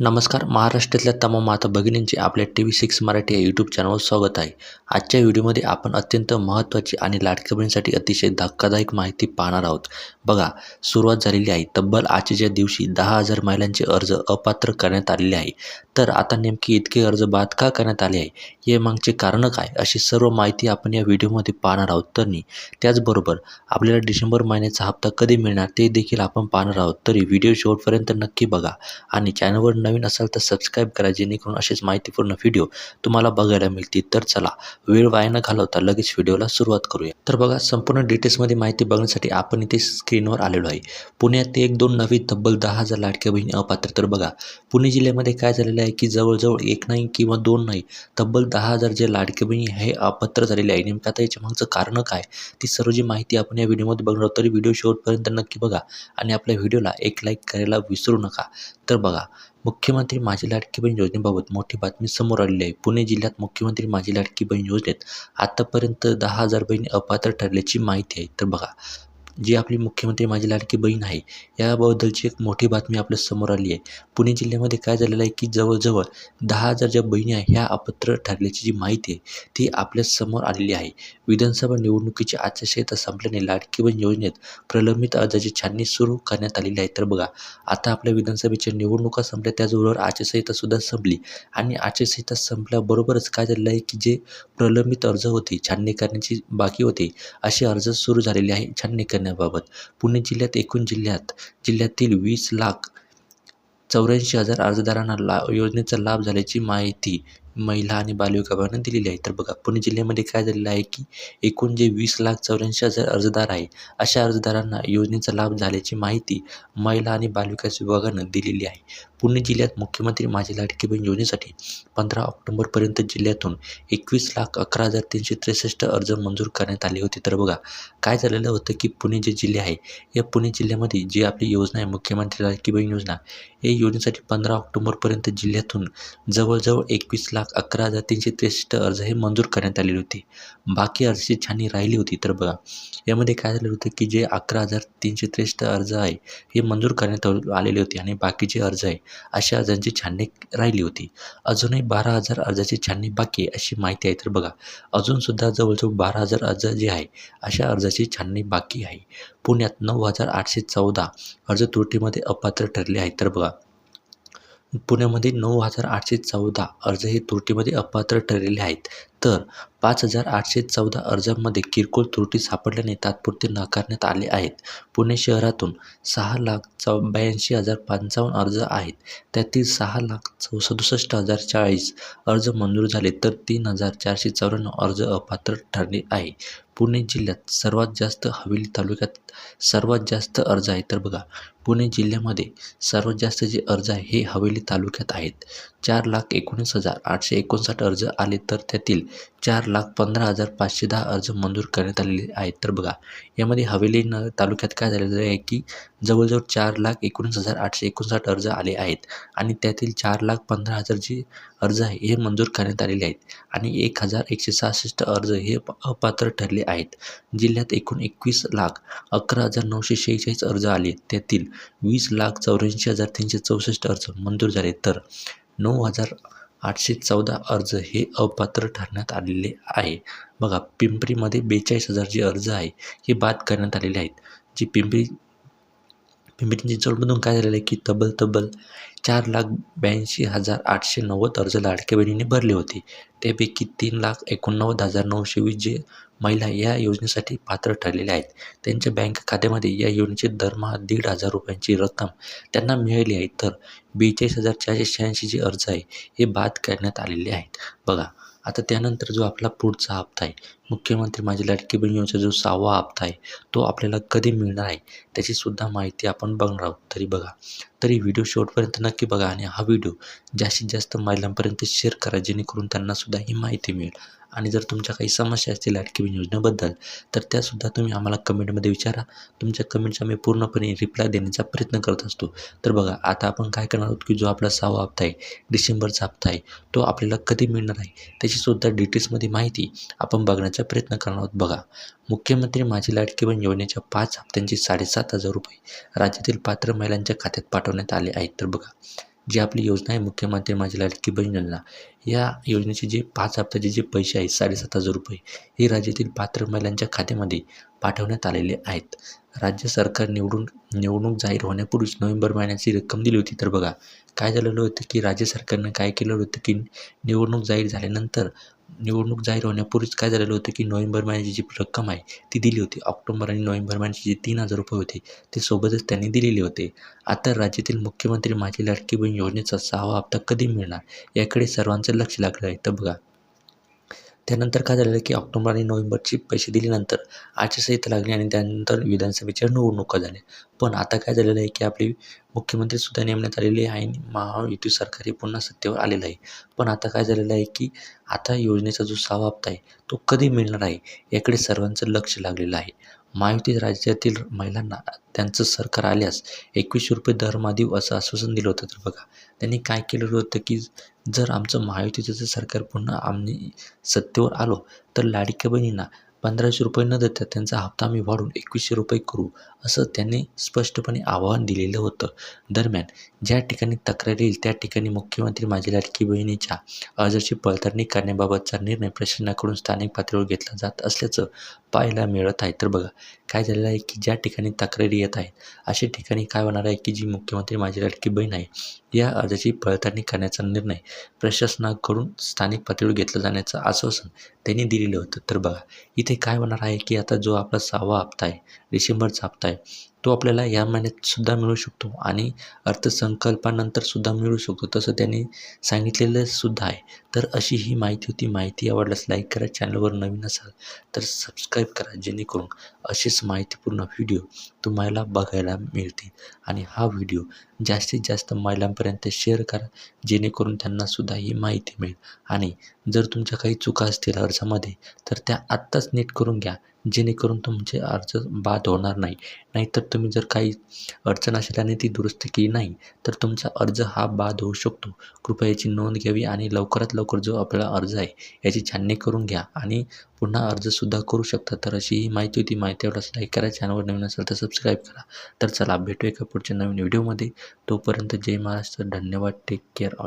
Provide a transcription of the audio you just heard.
नमस्कार महाराष्ट्रातल्या तमाम माता भगिनींचे आपल्या टी व्ही सिक्स मराठी या यूट्यूब चॅनलवर स्वागत आहे. आजच्या व्हिडिओमध्ये आपण अत्यंत महत्त्वाची आणि लाडक्या बहिणीसाठी अतिशय धक्कादायक माहिती पाहणार आहोत. बघा सुरुवात झालेली आहे. तब्बल आजच्या दिवशी दहा हजार महिलांचे अर्ज अपात्र करण्यात आलेले आहे. तर आता नेमकी इतके अर्ज बाद का करण्यात आले आहे? हे मागचे कारणं काय? अशी सर्व माहिती आपण या व्हिडिओमध्ये पाहणार आहोत. तर नाही त्याचबरोबर आपल्याला डिसेंबर महिन्याचा हप्ता कधी मिळणार ते देखील आपण पाहणार आहोत. तरी व्हिडिओ शेवटपर्यंत नक्की बघा आणि चॅनलवर नवीन असाल तर सबस्क्राईब करा जेणेकरून असेच माहितीपूर्ण व्हिडिओ तुम्हाला बघायला मिळतील. तर चला वेळ वाया न घालवता लगेच व्हिडिओला सुरुवात करूया. तर बघा संपूर्ण डिटेल्समध्ये माहिती बघण्यासाठी आपण इथे स्क्रीनवर आलेलो आहे. पुण्यात एक दोन नवी तब्बल दहा हजार लाडक्या बहिणी अपात्र. तर बघा पुणे जिल्ह्यामध्ये काय झालेलं आहे की जवळजवळ एक नाही किंवा दोन नाही तब्बल दहा हजार जे लाडक्या बहिणी हे अपात्र झालेले आहे. नेमकं आता याच्या मागचं कारण काय? ती सर्व जी माहिती आपण या व्हिडिओमध्ये बघणार आहोत तरी व्हिडिओ शेवटपर्यंत नक्की बघा आणि आपल्या व्हिडिओला एक लाईक करायला विसरू नका. तर बघा मुख्यमंत्री माझी लाडकी बहीण योजनेबाबत मोठी बातमी समोर आलेली आहे. पुणे जिल्ह्यात मुख्यमंत्री माझी लाडकी बहीण योजनेत आतापर्यंत दहा हजार बहिणी अपात्र ठरल्याची माहिती आहे. तर बघा जी आपली मुख्यमंत्री माझी लाडकी बहीण आहे याबद्दलची एक मोठी बातमी आपल्यासमोर आली आहे. पुणे जिल्ह्यामध्ये काय झालेलं आहे की जवळजवळ दहा हजार ज्या बहिणी आहे ह्या अपात्र ठरल्याची जी माहिती आहे ती आपल्यासमोर आलेली आहे. विधानसभा निवडणुकीची आचारसंहिता संपल्याने लाडकी बहीण योजनेत प्रलंबित अर्जाची छाननी सुरू करण्यात आलेली आहे. तर बघा आता आपल्या विधानसभेच्या निवडणुका संपल्या त्याचबरोबर आचारसंहितासुद्धा संपली. आणि आचारसंहिता संपल्याबरोबरच काय झालेलं आहे की जे प्रलंबित अर्ज होते छाननी करण्याची बाकी होते असे अर्ज सुरू झालेले आहे छाननी करण्याबाबत. पुणे जिल्ह्यात एकूण जिल्ह्यात जिल्ह्यातील वीस लाख चौऱ्याऐंशी हजार अर्जदारांना ला योजनेचा लाभ झाल्याची माहिती महिला आणि बालविकास दिलेली आहे. तर बघा पुणे जिल्ह्यामध्ये काय झालेलं आहे की एकूण जे वीस लाख चौऱ्याऐंशी हजार अर्जदार आहे अशा अर्जदारांना योजनेचा लाभ झाल्याची माहिती महिला आणि बालविकास विभागानं दिलेली आहे. पुणे जिल्ह्यात मुख्यमंत्री माझी लाडकी बहीण योजनेसाठी पंधरा ऑक्टोबरपर्यंत जिल्ह्यातून एकवीस लाख अकरा हजार तीनशे त्रेसष्ट अर्ज मंजूर करण्यात आले होते. तर बघा काय झालेलं होतं की पुणे जे जिल्हे आहे या पुणे जिल्ह्यामध्ये जी आपली योजना आहे मुख्यमंत्री लाडकी बहीण योजना या योजनेसाठी पंधरा ऑक्टोबरपर्यंत जिल्ह्यातून जवळजवळ एकवीस लाख अकरा हजार तीनशे त्रेसष्ट अर्ज हे मंजूर करण्यात आलेले होते. बाकी अर्जाची छाननी राहिली होती. तर बघा यामध्ये काय झालेलं होतं की जे अकरा हजार तीनशे त्रेसष्ट अर्ज आहे हे मंजूर करण्यात आलेले होते आणि बाकीचे अर्ज आहे अशा अर्जांची छाननी राहिली होती. अजूनही बारा हजार अर्जाची छाननी बाकी आहे अशी माहिती आहे. तर बघा अजूनसुद्धा जवळजवळ बारा हजार अर्ज जे आहे अशा अर्जाची छाननी बाकी आहे. पुण्यात नऊ हजार आठशे चौदा अर्ज त्रुटीमध्ये अपात्र ठरले आहेत. तर बघा पुण्यामध्ये नऊ हजार आठशे चौदा अर्ज हे त्रुटीमध्ये अपात्र ठरलेले आहेत. तर पाच हजार आठशे चौदा अर्जांमध्ये किरकोळ त्रुटी सापडल्याने तात्पुरते नाकारण्यात आले आहेत. पुणे शहरातून सहा लाख चौ ब्याऐंशी हजार पंचावन्न अर्ज आहेत. त्यातील सहा लाख चौ सदुसष्ट हजार चाळीस अर्ज मंजूर झाले तर तीन हजार चारशे चौऱ्याण्णव अर्ज अपात्र ठरले आहे. पुणे जिल्ह्यात सर्वात जास्त हवेली तालुक्यात सर्वात जास्त अर्ज आहे. तर बघा पुणे जिल्ह्यामध्ये सर्वात जास्त जे अर्ज आहे हे हवेली तालुक्यात आहेत. चार लाख एकोणीस हजार आठशे एकोणसाठ अर्ज आले तर त्यातील चार लाख पंधरा हजार पाचशे दहा अर्ज मंजूर करण्यात आलेले आहेत. तर बघा यामध्ये हवेली न तालुक्यात काय झालेलं आहे की जवळजवळ चार लाख एकोणीस हजार आठशे एकोणसाठ अर्ज आले आहेत आणि त्यातील चार लाख पंधरा हजार जे अर्ज आहे हे मंजूर करण्यात आलेले आहेत. आणि एक हजार एकशे सहासष्ट अर्ज हे अपात्र ठरले आहेत. जिल्ह्यात एकूण एकवीस लाख अकरा हजार नऊशे शेहेचाळीस अर्ज आले. त्यातील वीस लाख चौऱ्याऐंशी हजार तीनशे चौसष्ट अर्ज मंजूर झाले. तर नऊ हजार आठशे चौदा अर्ज हे अपात्र ठरण्यात आलेले आहे. बघा पिंपरीमध्ये बेचाळीस हजार जे अर्ज आहे हे बाद करण्यात आलेले आहेत. जी पिंपरी पिंपरी चिंचवडमधून काय झालेलं आहे की तब्बल तब्बल चार लाख ब्याऐंशी हजार आठशे नव्वद अर्ज लाडक्या बहिणीने भरले होते. त्यापैकी तीन लाख एकोणनव्वद हजार नऊशे वीस जे महिला या योजनेसाठी पात्र ठरलेल्या आहेत. त्यांच्या बँक खात्यामध्ये या योजनेचे दरमहा दीड हजार रुपयांची रक्कम त्यांना मिळाली आहे. तर बेचाळीस हजार चारशे शहाऐंशी जे अर्ज आहे हे बाद करण्यात आलेले आहेत. बघा आता त्यानंतर जो आपला पुढचा हप्ता आहे मुख्यमंत्री माझी लाडकी बहीण योजनेचा जो सहावा हप्ता आहे तो आपल्याला कधी मिळणार आहे त्याचीसुद्धा माहिती आपण बघणार आहोत. तरी बघा. तरी व्हिडिओ शेवटपर्यंत नक्की बघा आणि हा व्हिडिओ जास्तीत जास्त महिलांपर्यंत शेअर करा जेणेकरून त्यांनासुद्धा ही माहिती मिळेल. आणि जर तुमच्या काही समस्या असतील लाडकी बहीण योजनेबद्दल तर त्यासुद्धा तुम्ही आम्हाला कमेंटमध्ये विचारा. तुमच्या कमेंटचा मी पूर्णपणे रिप्लाय देण्याचा प्रयत्न करत असतो. तर बघा आता आपण काय करणार आहोत की जो आपला सहावा हप्ता आहे डिसेंबरचा हप्ता आहे तो आपल्याला कधी मिळणार आहे त्याचीसुद्धा डिटेल्समध्ये माहिती आपण बघण्याचा प्रयत्न करणार आहोत. बघा मुख्यमंत्री माझी लाडकी बहीण योजनेच्या पाच हप्त्यांची साडेसात हजार रुपये राज्यातील पात्र महिलांच्या खात्यात पाठवण्यात आले आहेत. तर बघा जी आपली योजना आहे मुख्यमंत्री माझी लाडकी बहीण योजना या योजनेचे जे पाच हप्त्याचे जे पैसे आहेत साडेसात हजार रुपये हे राज्यातील पात्र महिलांच्या खात्यामध्ये पाठवण्यात आलेले आहेत. राज्य सरकार निवडून निवडणूक जाहीर होण्यापूर्वीच नोव्हेंबर महिन्याची रक्कम दिली होती. तर बघा काय झालेलं होतं की राज्य सरकारनं काय केलं होतं की निवडणूक जाहीर झाल्यानंतर निवडणूक जाहीर होण्यापूर्वीच काय झालेलं होतं की नोव्हेंबर महिन्याची जी रक्कम आहे ती दिली होती. ऑक्टोबर आणि नोव्हेंबर महिन्याचे जे तीन हजार रुपये होते ते सोबतच त्यांनी दिलेले होते. आता राज्यातील मुख्यमंत्री माझी लाडकी बहीण योजनेचा सहावा हप्ता कधी मिळणार याकडे सर्वांचं लक्ष लागलं आहे. तर बघा त्यानंतर काय झालेलं की ऑक्टोबर आणि नोव्हेंबरचे पैसे दिल्यानंतर आचारसंहिता लागली आणि त्यानंतर विधानसभेच्या निवडणुका झाल्या. पण आता काय झालेलं आहे की आपली मुख्यमंत्रीसुद्धा नेमण्यात आलेले आहे. आणि महायुती सरकार हे पुन्हा सत्तेवर आलेलं आहे. पण आता काय झालेलं आहे की आता योजनेचा जो सहावा हप्ता आहे तो कधी मिळणार आहे? याकडे सर्वांचं लक्ष लागलेलं आहे. महायुती राज्यातील महिलांना त्यांचं सरकार आल्यास एकवीसशे रुपये दरमहा देऊ असं आश्वासन दिलं होतं तर बघा. त्यांनी काय केलेलं होतं की जर आमचं महायुतीचं जर सरकार पुन्हा आम्ही सत्तेवर आलो तर लाडक्या बहिणींना पंधराशे रुपये न देता त्यांचा हप्ता आम्ही वाढवून एकवीसशे रुपये करू असं त्यांनी स्पष्टपणे आवाहन दिलेलं होतं. दरम्यान ज्या ठिकाणी तक्रार येईल त्या ठिकाणी मुख्यमंत्री माझी लाडकी बहिणीच्या अर्जाची पडताळणी करण्याबाबतचा निर्णय प्रशासनाकडून स्थानिक पातळीवर घेतला जात असल्याचं पाहायला मिळत आहे. तर बघा काय झालेलं आहे की ज्या ठिकाणी तक्रारी येत आहेत अशा ठिकाणी काय होणार आहे की जी मुख्यमंत्री माझी लाडकी बहीण आहे या अर्जाची पडताळणी करण्याचा निर्णय प्रशासनाकडून स्थानिक पातळीवर घेतलं जाण्याचं आश्वासन त्यांनी दिलेलं होतं. तर बघा इथे काय होणार आहे की आता जो आपला सहावा हप्ता आहे डिसेंबरचा हप्ता आहे तो आपल्याला या महिन्यातसुद्धा मिळू शकतो आणि अर्थसंकल्पानंतरसुद्धा मिळू शकतो. तसं त्यांनी सांगितलेलंसुद्धा आहे. तर अशी ही माहिती होती. माहिती आवडल्यास लाईक करा. चॅनलवर नवीन असाल तर सबस्क्राईब करा. जेणेकरून अशीच माहितीपूर्ण व्हिडिओ तुम्हाला बघायला मिळतील. आणि हा व्हिडिओ जास्तीत जास्त महिलांपर्यंत शेअर करा. जेणेकरून त्यांनासुद्धा ही माहिती मिळेल. आणि जर तुमच्या काही चुका असतील अर्जामध्ये तर त्या आत्ताच नीट करून घ्या. जेणेकरून तुमचे अर्ज बाद होणार नाही. नाहीतर तुम्ही जर काही अडचण असेल आणि ती दुरुस्त केली नाही तर तुमचा अर्ज हा बाद होऊ शकतो. कृपया याची नोंद घ्यावी आणि लवकरात लवकर जो आपला अर्ज आहे याची छाननी करून घ्या आणि पुन्हा अर्जसुद्धा करू शकता. तर अशी ही माहिती होती. माहिती एवढंच लाईक करा. चॅनलवर नवीन असेल तर सबस्क्राईब करा. तर चला भेटू एका पुढच्या नवीन व्हिडिओमध्ये. तोपर्यंत जय महाराष्ट्र. धन्यवाद. Take care all.